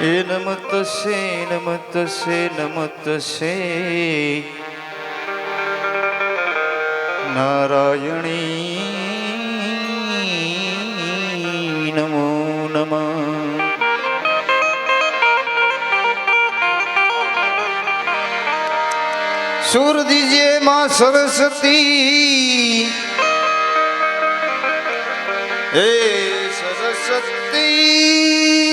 એ નમતસે નમતસે નમતસે નારાયણી નમો નમ. સુર દીજે માં સરસ્વતી. હે સરસ્વતી.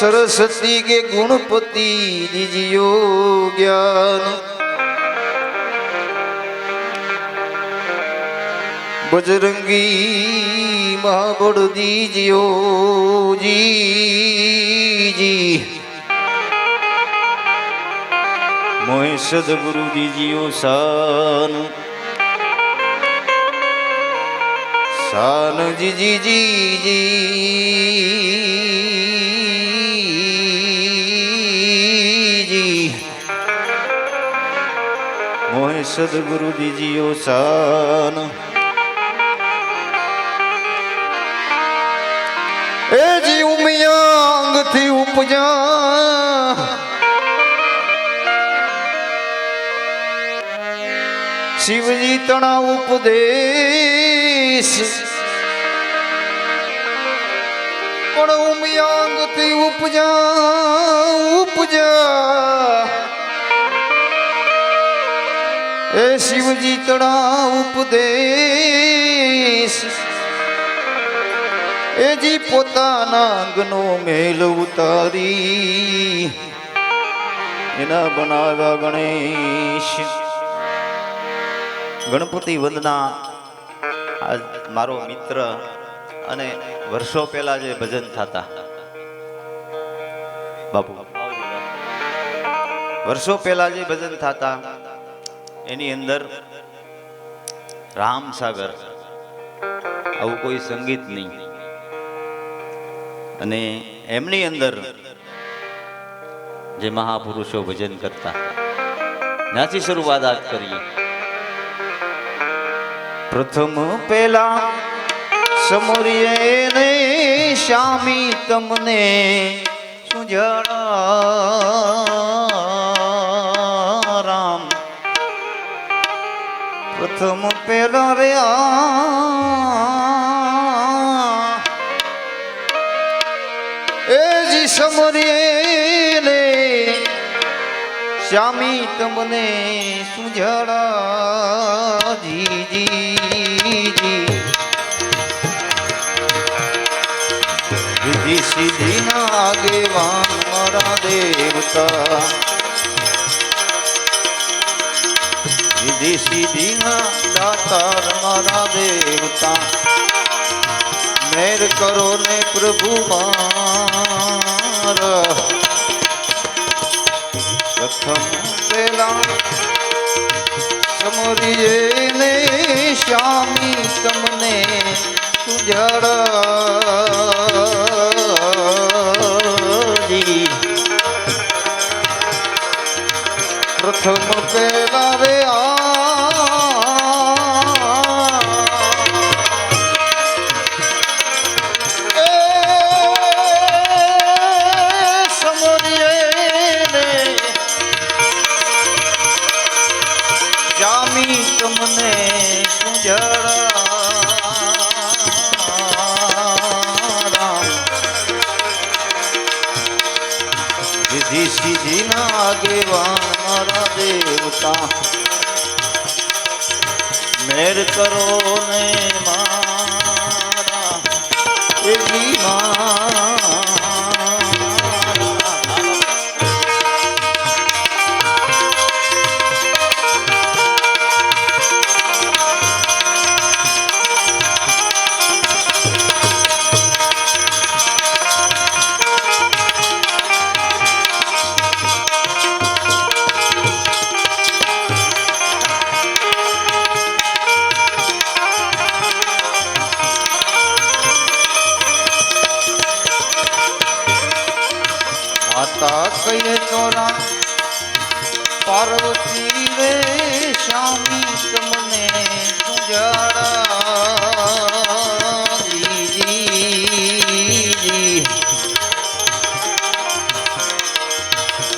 સરસ્વતી કે ગુણપતિ દીજીયો જ્ઞાન. બજરંગી મહાબળ દીજીયો જીજી. મોય સદગુરુ દીજીયો સાન. સાન જીજી જી સદગુરુ દીજીયો સાન એ જી ઉમિયાંગથી ઉપજા શિવજી તણા ઉપદેશ પણ ઉમિયાંગથી ઉપજા ઉપજા એ શિવજી તણા ઉપદેશ. એજી પોતાના અંગનો મેલ ઉતારી. એના બનાવ્યા ગણેશ. ગણપતિ વંદના આ મારો મિત્ર અને વર્ષો પહેલા જે ભજન થતા. બાપુ. વર્ષો પહેલા જે ભજન થતા એની અંદર રામસાગર. આવું કોઈ સંગીત નહીં. અને એમની અંદર જે મહાપુરુષો ભજન કરતા. ત્યાંથી શરૂઆત કરીએ. પ્રથમ પેલા સમરીએ ને શ્યામી તમને સુજળા પ્રથમ પેલો રે એ જી સમરીએ ને શ્યામી તમને સુજળા જીજી વિધિ સિદ્ધિ ના આગેવાન મારા દેવતા. વિધિ દીના દાતાર મારા દેવતા. મેર કરો ને પ્રભુ મારા. પ્રથમ પેલા સમરીએ ને શ્યામી તમને સુજળી વિધિ સિદ્ધિ ના આગેવાન મારા દેવતા મેર કરો ને મારા એવી મારા પાર્વતી રે સ્વામી તમને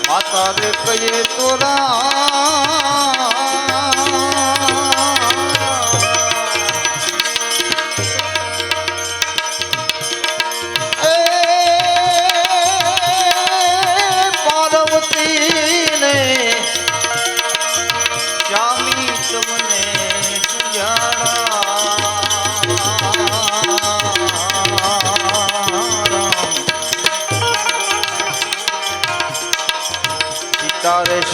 માતા રે કહીએ તોરા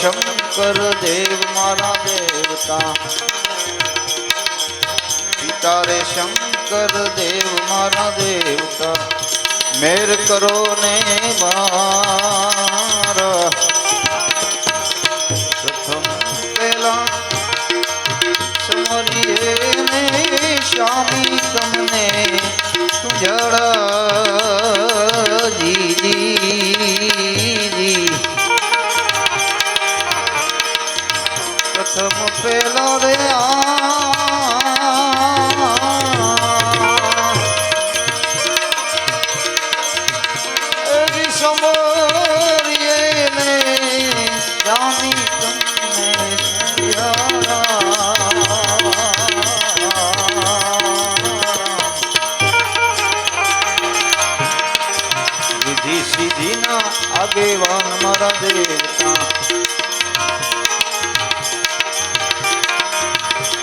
શંકર દેવ મારા દેવતા. પિતા રે શંકર દેવ મારા દેવતા. મેર કરો ને મારા. પ્રથમ પેલા સમરીએ ને શામી તમને સુજળ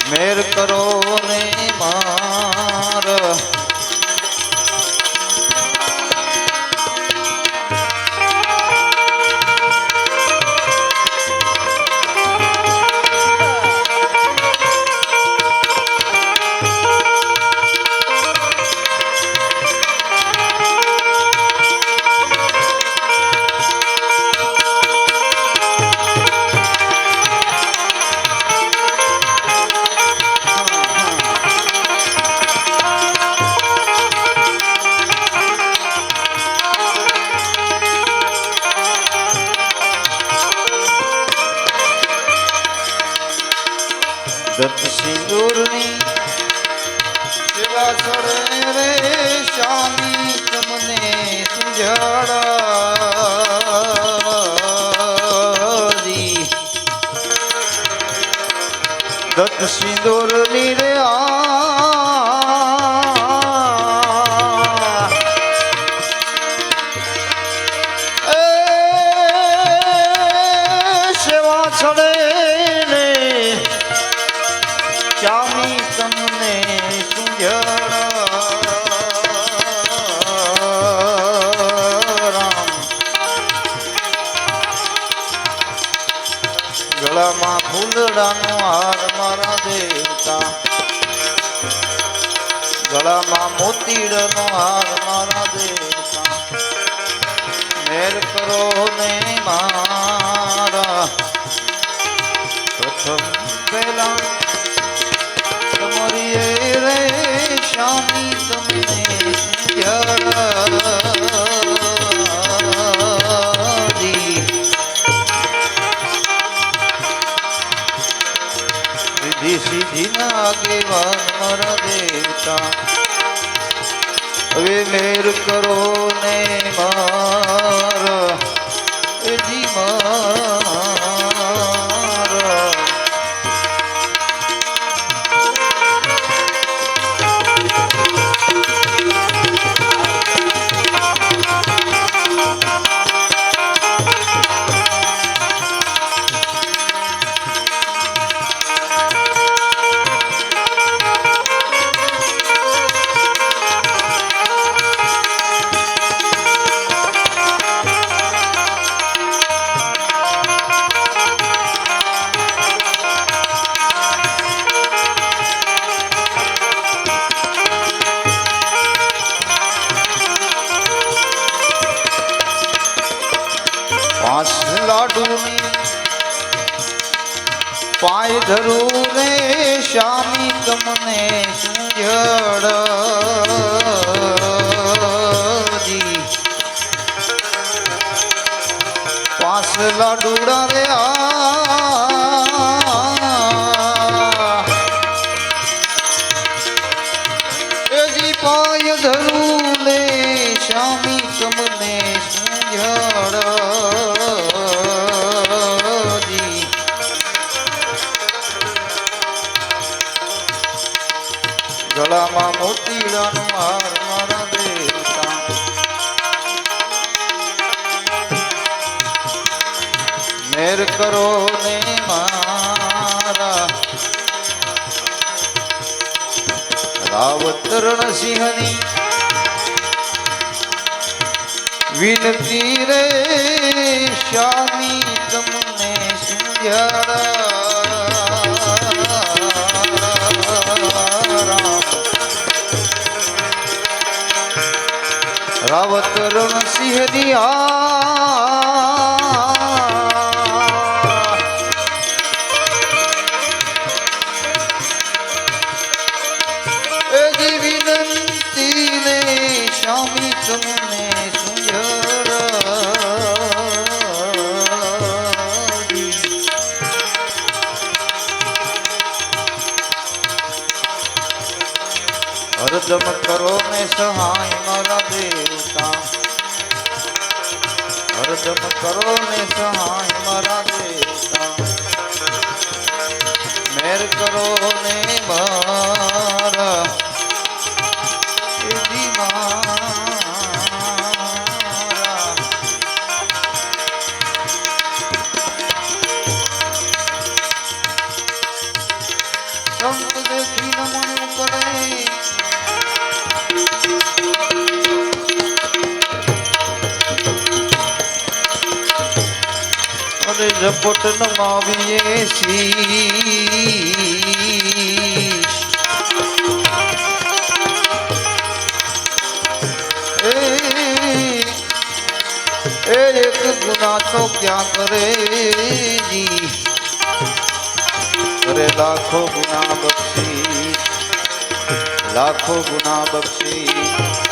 મારા કરો ને દત્ત સિંદૂરની રે આ ગળામાં મોતીડાનો હાર મારા દેવતા મેર કરો ને મારા. પ્રથમ પહેલા તમારી એ રે શામી તમને વિધિ સિદ્ધિ ના આગેવાન મારા દેવતા હવે મેર કરો પાંચ લાડુની પાય ધરું રે શામી તમને સુજળજી લાડુડા રે આ. એજી પાય ધરું મેર કરો ને મારા. રાવત રણસિંહની વિનતી રે શાની તમને રાવત રણસિંહની આ એજી હરદમ કરો ને સહાય મારા દેવતા. હરદમ કરો ને સહાય મારા દેવતા. મેર કરો ને મારા મારા ઝપટ નમાવીએ એ એ એક ગુના તો ક્યાં કરે જી? કરે લાખો ગુના બક્ષી, લાખો ગુના બક્ષી.